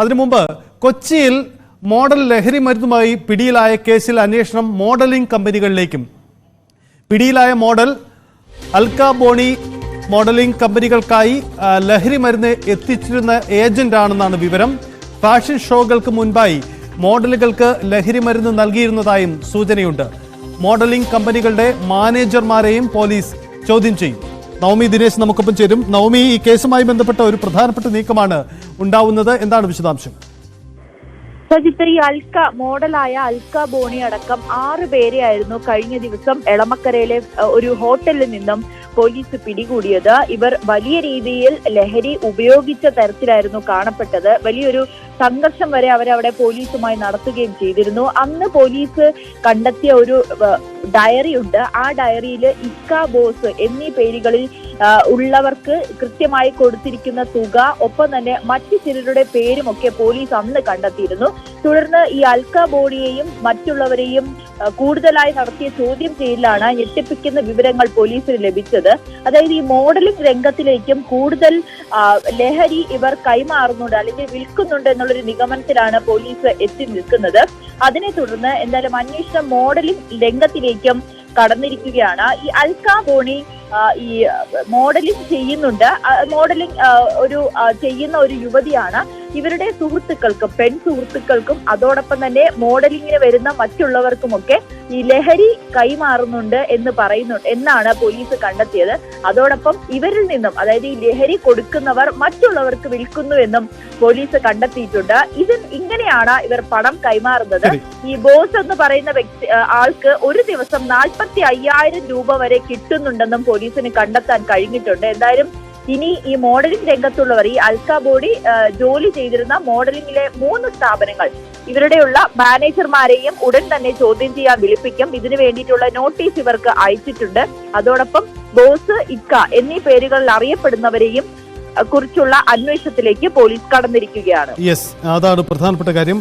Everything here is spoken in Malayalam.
അതിനു മുമ്പ് കൊച്ചിയിൽ മോഡൽ ലഹരി മരുന്നുമായി പിടിയിലായ കേസിൽ അന്വേഷണം മോഡലിംഗ് കമ്പനികളിലേക്കും. പിടിയിലായ മോഡൽ അൽക്കാബോണി മോഡലിംഗ് കമ്പനികൾക്കായി ലഹരി മരുന്ന് എത്തിച്ചിരുന്ന ഏജന്റാണെന്നാണ് വിവരം. ഫാഷൻ ഷോകൾക്ക് മുൻപായി മോഡലുകൾക്ക് ലഹരി മരുന്ന് നൽകിയിരുന്നതായും സൂചനയുണ്ട്. മോഡലിംഗ് കമ്പനികളുടെ മാനേജർമാരെയും പോലീസ് ചോദ്യം ചെയ്യും. നവമി ദിനേശ് നമുക്കൊപ്പം ചേരും. നവമി ഈ കേസുമായി ബന്ധപ്പെട്ട ഒരു പ്രധാനപ്പെട്ട നീക്കമാണ് ഉണ്ടാവുന്നത്. എന്താണ് വിശദാംശം? സജിത്ത് ഈ അൽക്ക മോഡലായ അൽക്ക ബോണി അടക്കം ആറ് പേരെ ആയിരുന്നു കഴിഞ്ഞ ദിവസം എളമക്കരയിലെ ഒരു ഹോട്ടലിൽ നിന്നും പോലീസ് പിടികൂടിയത്. ഇവർ വലിയ രീതിയിൽ ലഹരി ഉപയോഗിച്ച തരത്തിലായിരുന്നു കാണപ്പെട്ടത്. വലിയൊരു സംഘർഷം വരെ അവരവിടെ പോലീസുമായി നടത്തുകയും ചെയ്തിരുന്നു. അന്ന് പോലീസ് കണ്ടെത്തിയ ഒരു ഡയറി ഉണ്ട് ആ ഡയറിയിൽ ഇക്ക ബോസ് എന്നീ പേരുകളിൽ ഉള്ളവർക്ക് കൃത്യമായി കൊടുത്തിരിക്കുന്ന തുക ഒപ്പം തന്നെ മറ്റു ചിലരുടെ പേരുമൊക്കെ പോലീസ് അന്ന് കണ്ടെത്തിയിരുന്നു. തുടർന്ന് ഈ അൽക്ക ബോഡിയെയും മറ്റുള്ളവരെയും കൂടുതലായി നടത്തിയ ചോദ്യം ചെയ്യലാണ് ഞെട്ടിപ്പിക്കുന്ന വിവരങ്ങൾ പോലീസിന് ലഭിച്ചത്. അതായത് ഈ മോഡലിംഗ് രംഗത്തിലേക്കും കൂടുതൽ ലഹരി ഇവർ കൈമാറുന്നുണ്ട് അല്ലെങ്കിൽ വിൽക്കുന്നുണ്ട് എന്നുള്ളൊരു നിഗമനത്തിലാണ് പോലീസ് എത്തി നിൽക്കുന്നത്. അതിനെ തുടർന്ന് എന്തായാലും അന്വേഷണ മോഡലിംഗ് രംഗത്തിലേക്കും കടന്നിരിക്കുകയാണ്. ഈ അൽക്കാബോണി ഈ മോഡലിംഗ് ചെയ്യുന്നുണ്ട്. മോഡലിംഗ് ഒരു ചെയ്യുന്ന ഒരു യുവതിയാണ്. ഇവരുടെ സുഹൃത്തുക്കൾക്കും പെൺ സുഹൃത്തുക്കൾക്കും അതോടൊപ്പം തന്നെ മോഡലിങ്ങിന് വരുന്ന മറ്റുള്ളവർക്കുമൊക്കെ ഈ ലഹരി കൈമാറുന്നുണ്ട് എന്ന് പറയുന്നു എന്നാണ് പോലീസ് കണ്ടെത്തിയത്. അതോടൊപ്പം ഇവരിൽ നിന്നും അതായത് ഈ ലഹരി കൊടുക്കുന്നവർ മറ്റുള്ളവർക്ക് വിൽക്കുന്നു എന്നും പോലീസ് കണ്ടെത്തിയിട്ടുണ്ട്. ഇത് ഇങ്ങനെയാണ് ഇവർ പണം കൈമാറുന്നത്. ഈ ബോസ് എന്ന് പറയുന്ന വ്യക്തി ആൾക്ക് ഒരു ദിവസം നാൽപ്പത്തി അയ്യായിരം രൂപ വരെ കിട്ടുന്നുണ്ടെന്നും പോലീസിന് കണ്ടെത്താൻ കഴിഞ്ഞിട്ടുണ്ട്. എന്തായാലും ഇനി ഈ മോഡലിംഗ് രംഗത്തുള്ളവർ ഈ അൽക്ക ബോഡി ജോലി ചെയ്തിരുന്ന മോഡലിംഗിലെ മൂന്ന് സ്ഥാപനങ്ങൾ ഇവരുടെയുള്ള മാനേജർമാരെയും ഉടൻ തന്നെ ചോദ്യം ചെയ്യാൻ വിളിപ്പിക്കും. ഇതിനു വേണ്ടിയിട്ടുള്ള നോട്ടീസ് ഇവർക്ക് അയച്ചിട്ടുണ്ട്. അതോടൊപ്പം ബോസ് ഇക്ക എന്നീ പേരുകളിൽ അറിയപ്പെടുന്നവരെയും കുറിച്ചുള്ള അന്വേഷണത്തിലേക്ക് പോലീസ് കടന്നിരിക്കുകയാണ്. യെസ് അതാണ് പ്രധാനപ്പെട്ട കാര്യം.